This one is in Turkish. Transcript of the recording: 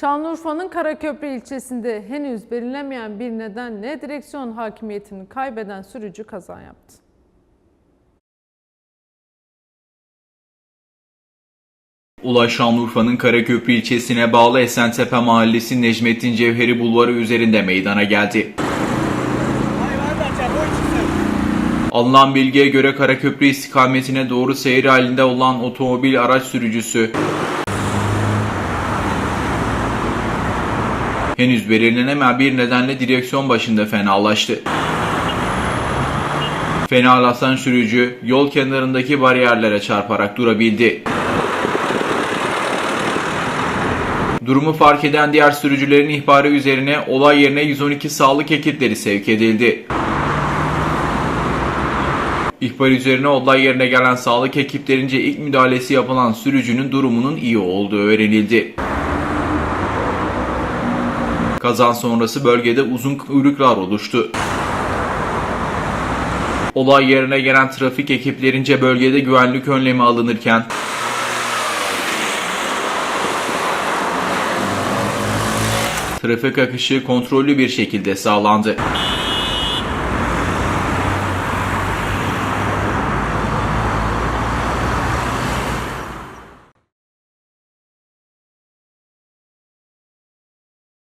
Şanlıurfa'nın Karaköprü ilçesinde henüz belirlemeyen bir nedenle direksiyon hakimiyetini kaybeden sürücü kaza yaptı. Olay Şanlıurfa'nın Karaköprü ilçesine bağlı Esentepe Mahallesi Necmettin Cevheri Bulvarı üzerinde meydana geldi. Alınan bilgiye göre Karaköprü istikametine doğru seyir halinde olan otomobil araç sürücüsü henüz belirlenemeyen bir nedenle direksiyon başında fenalaştı. Fenalaşan sürücü yol kenarındaki bariyerlere çarparak durabildi. Durumu fark eden diğer sürücülerin ihbarı üzerine olay yerine 112 sağlık ekipleri sevk edildi. İhbar üzerine olay yerine gelen sağlık ekiplerince ilk müdahalesi yapılan sürücünün durumunun iyi olduğu öğrenildi. Kaza sonrası bölgede uzun kuyruklar oluştu. Olay yerine gelen trafik ekiplerince bölgede güvenlik önlemi alınırken trafik akışı kontrollü bir şekilde sağlandı.